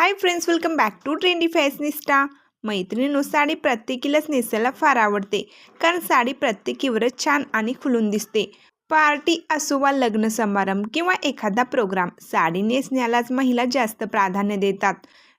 Hi friends welcome back to trendy fashionista मैत्रिणीनो sari प्रत्येकीलाच नेसायला फार आवडते कारण साडी प्रत्येकीवरच छान आणि खुलून दिसते. पार्टी असो वा लग्न समारंभ किंवा एखादा प्रोग्राम साडी नेसण्यालाच महिला जास्त प्राधान्य देतात.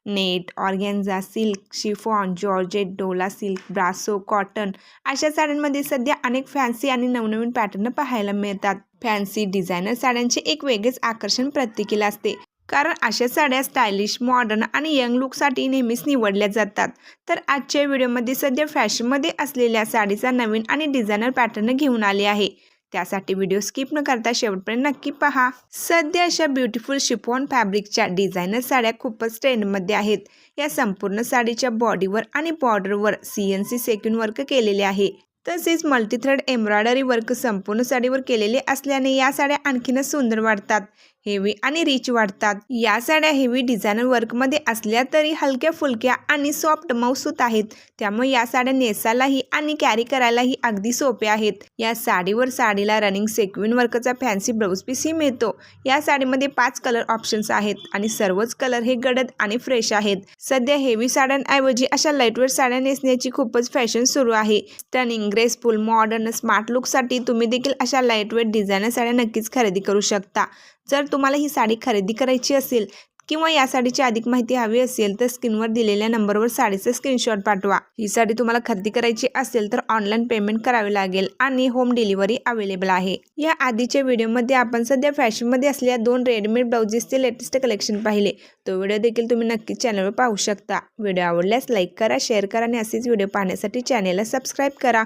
Net organza silk chiffon georgette Dola silk brasso cotton अशा साड्यांमध्ये सध्या अनेक फॅन्सी आणि नवनवीन पॅटर्न पाहायला मिळतात. फॅन्सी डिझायनर साड्यांचे एक वेगळेच आकर्षण प्रत्येकीला असते. कारण अशा साड्या स्टायलिश मॉडर्न आणि यंग लुकसाठी नेहमीच निवडल्या जातात. तर आजच्या व्हिडिओमध्ये सध्या फॅशनमध्ये असलेल्या साडीचा नवीन आणि डिझायनर पॅटर्न घेऊन आले आहे. त्यासाठी व्हिडिओ स्किप न करता शेवटपर्यंत नक्की पहा. सध्या अशा ब्युटिफुल शिफॉन फॅब्रिकच्या डिझायनर साड्या खूपच ट्रेंडमध्ये आहेत. या संपूर्ण साडीच्या बॉडीवर आणि बॉर्डरवर C N C sequin work केलेले आहे. तसेच मल्टीथ्रेड एम्ब्रॉयडरी वर्क संपूर्ण साडीवर केलेले असल्याने या साड्या आणखीनच सुंदर वाटतात हेवी आणि रिच वाढतात या साड्या हेवी डिझायनर वर्कमध्ये असल्या तरी हलक्या फुलक्या आणि सॉफ्ट मऊसूत आहेत. त्यामुळे या साड्या नेसायलाही आणि कॅरी करायलाही अगदी सोप्या आहेत. या साडीवर साडीला रनिंग सेक्विन वर्कचा फॅन्सी ब्लाऊज पीसही मिळतो. या साडीमध्ये पाच कलर ऑप्शन्स आहेत आणि सर्वच कलर हे गडद आणि फ्रेश आहेत. सध्या हेवी साड्यांऐवजी अशा लाईटवेट साड्या नेसण्याची खूपच फॅशन सुरू आहे. स्टनिंग ग्रेसफुल मॉडर्न स्मार्ट लुकसाठी तुम्ही देखील अशा लाईटवेट डिझायनर साड्या नक्कीच खरेदी करू शकता. जर तुम्हाला ही साडी खरेदी करायची असेल किंवा या साडीची अधिक माहिती हवी असेल तर स्क्रीनवर दिलेल्या नंबरवर साडीचा स्क्रीनशॉट पाठवा. ही साडी तुम्हाला खरेदी करायची असेल तर ऑनलाईन पेमेंट करावे लागेल आणि होम डिलिव्हरी अवेलेबल आहे. या आधीच्या व्हिडिओमध्ये आपण सध्या फॅशनमध्ये असलेल्या दोन रेडीमेड ब्लाउजेसचे लेटेस्ट कलेक्शन पाहिले. तो व्हिडिओ देखील तुम्ही नक्कीच चॅनलवर पाहू शकता. व्हिडिओ आवडल्यास लाईक करा शेअर करा आणि असेच व्हिडिओ पाहण्यासाठी चॅनेलला सबस्क्राईब करा.